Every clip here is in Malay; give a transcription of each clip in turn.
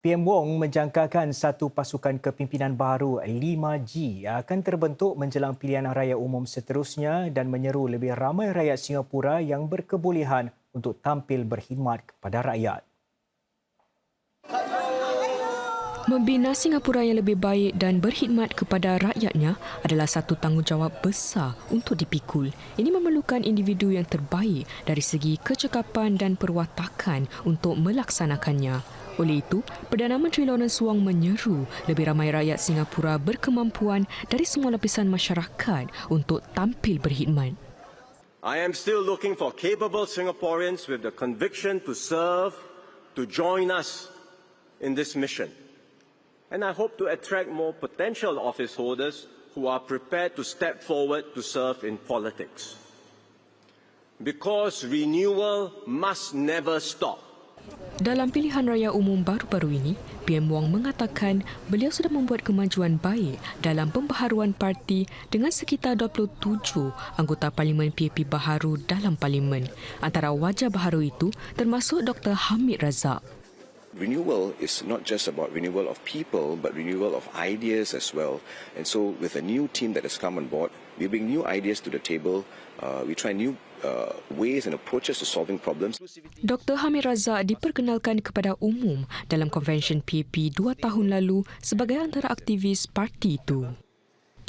PM Wong menjangkakan satu pasukan kepimpinan baru 5G akan terbentuk menjelang pilihan raya umum seterusnya dan menyeru lebih ramai rakyat Singapura yang berkebolehan untuk tampil berkhidmat kepada rakyat. Membina Singapura yang lebih baik dan berkhidmat kepada rakyatnya adalah satu tanggungjawab besar untuk dipikul. Ini memerlukan individu yang terbaik dari segi kecekapan dan perwatakan untuk melaksanakannya. Oleh itu, Perdana Menteri Lawrence Wong menyeru lebih ramai rakyat Singapura berkemampuan dari semua lapisan masyarakat untuk tampil berkhidmat. I am still looking for capable Singaporeans with the conviction to serve, to join us in this mission. And I hope to attract more potential office holders who are prepared to step forward to serve in politics. Because renewal must never stop. Dalam pilihan raya umum baru-baru ini, PM Wong mengatakan beliau sudah membuat kemajuan baik dalam pembaharuan parti dengan sekitar 27 anggota Parlimen PAP baharu dalam Parlimen. Antara wajah baharu itu termasuk Dr. Hamid Razak. Renewal is not just about renewal of people, but renewal of ideas as well. And so, with a new team that has come on board, we bring new ideas to the table. Uh, we try new uh, ways and approaches to solving problems. Dr. Hamid Razak diperkenalkan kepada umum dalam konvensyen PAP dua tahun lalu sebagai antara aktivis parti itu.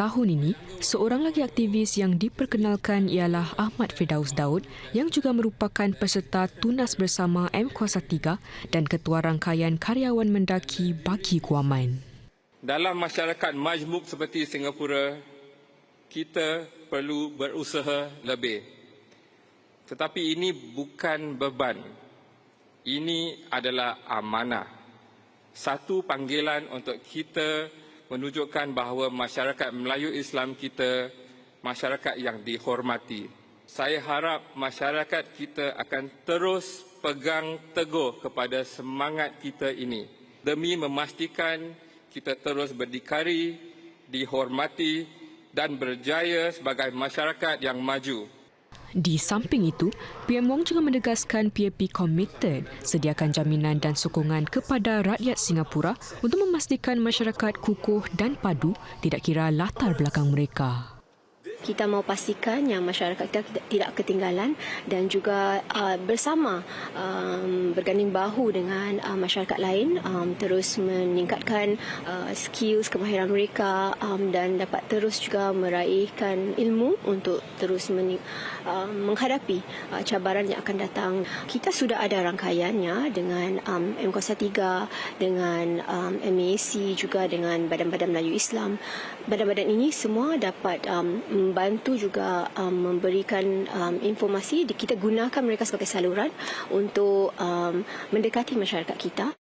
Tahun ini, seorang lagi aktivis yang diperkenalkan ialah Ahmad Firdaus Daud yang juga merupakan peserta tunas bersama M Kuasa 3 dan Ketua Rangkaian Karyawan Mendaki bagi Guaman. Dalam masyarakat majmuk seperti Singapura, kita perlu berusaha lebih. Tetapi ini bukan beban. Ini adalah amanah. Satu panggilan untuk kita menunjukkan bahawa masyarakat Melayu Islam kita masyarakat yang dihormati. Saya harap masyarakat kita akan terus pegang teguh kepada semangat kita ini demi memastikan kita terus berdikari, dihormati dan berjaya sebagai masyarakat yang maju. Di samping itu, PM Wong juga menegaskan PAP komited sediakan jaminan dan sokongan kepada rakyat Singapura untuk memastikan masyarakat kukuh dan padu tidak kira latar belakang mereka. Kita mau pastikan yang masyarakat kita tidak- ketinggalan dan juga uh, bersama um, berganding bahu dengan uh, masyarakat lain um, terus meningkatkan uh, skills kemahiran mereka um, dan dapat terus juga meraihkan ilmu untuk terus mening- uh, menghadapi uh, cabaran yang akan datang. Kita sudah ada rangkaiannya dengan um, M Kuasa 3 dengan um, MAC juga dengan Badan-Badan Melayu Islam. Badan-badan ini semua dapat um, membantu juga um, memberikan um, informasi. Kita gunakan mereka sebagai saluran untuk um, mendekati masyarakat kita.